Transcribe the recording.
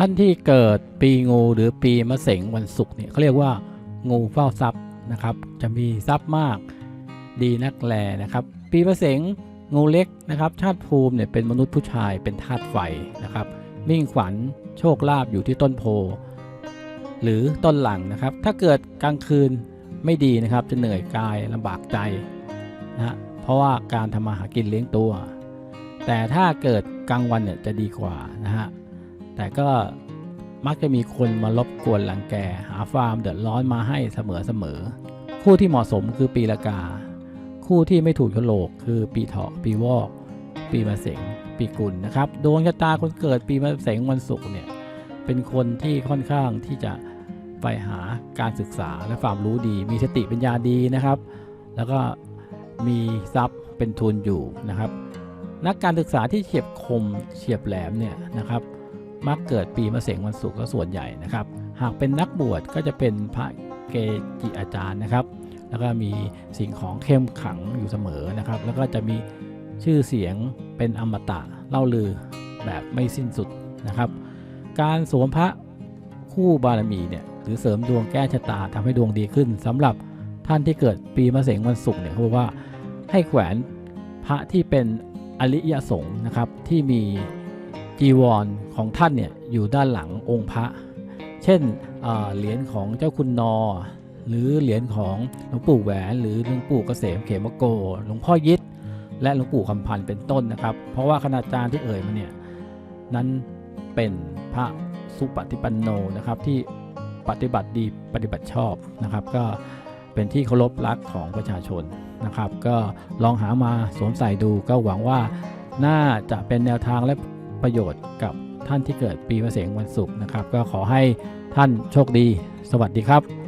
ท่านที่เกิดปีงูหรือปีมะเสงวันศุกร์เนี่ยเขาเรียกว่า งูเฝ้าทรัพย์นะครับ จะมีทรัพย์มากดีนักแลนะครับ ปีมะเสงงูเล็กนะครับ ชาติภูมิเนี่ยเป็นมนุษย์ผู้ชายเป็นธาตุไฟนะครับ มิ่งขวัญโชคลาภอยู่ที่ต้นโพ หรือต้นหลังนะครับ ถ้าเกิดกลางคืนไม่ดีนะครับ จะเหนื่อยกายลำบากใจนะฮะเพราะว่าการทำมาหากินเลี้ยงตัว แต่ถ้าเกิดกลางวันเนี่ยจะดีกว่านะฮะ แต่ก็มักจะมีคนมารบกวนหลังแก หาฟาร์มเดือดร้อนมาให้เสมอๆ คู่ที่เหมาะสมคือปีละกา คู่ที่ไม่ถูกโฉลกคือปีเถาะปีวอก ปีมะเสงปีกุลนะครับดวงชะตาคนเกิดปีมะเสงวันศุกร์เนี่ยเป็นคนที่ค่อนข้างที่จะไปหาการศึกษาและความรู้ดี มีสติปัญญาดีนะครับ แล้วก็มีทรัพย์เป็นทุนอยู่นะครับ นักการศึกษาที่เฉียบคมเฉียบแหลมเนี่ยนะครับ มักเกิดปีมะเสงวันศุกร์ก็ส่วนใหญ่นะครับ หากเป็นนักบวชก็จะเป็นพระเกจิอาจารย์นะครับ แล้วก็มีสิ่งของเข้มขังอยู่เสมอนะครับ แล้วก็จะมีชื่อเสียงเป็นอมตะเล่าลือแบบไม่สิ้นสุดนะครับ การสวมพระคู่บารมีเนี่ยหรือเสริมดวงแก้ชะตาทำให้ดวงดีขึ้นสำหรับท่านที่เกิดปีมะเสงวันศุกร์เนี่ยเขาบอกว่าให้แขวนพระที่เป็นอริยสงฆ์นะครับที่มี จีวรของท่านเนี่ยอยู่ด้านหลังองค์พระ เช่นเหรียญของเจ้าคุณนอ หรือเหรียญของหลวงปู่แหวนหรือหลวงปู่เกษมเขมโก หลวงพ่อยิดและหลวงปู่คำพันธ์เป็นต้นนะครับ เพราะว่าคณาจารย์ที่เอ่ยมาเนี่ยนั้นเป็นพระสุปฏิปันโนนะครับที่ปฏิบัติดีปฏิบัติชอบนะครับ ก็เป็นที่เคารพรักของประชาชนนะครับ ก็ลองหามาสวมใส่ดูก็หวังว่าน่าจะเป็นแนวทางและ ประโยชน์กับท่านที่เกิดปีมะเสงวันศุกร์นะครับ ก็ขอให้ท่านโชคดี สวัสดีครับ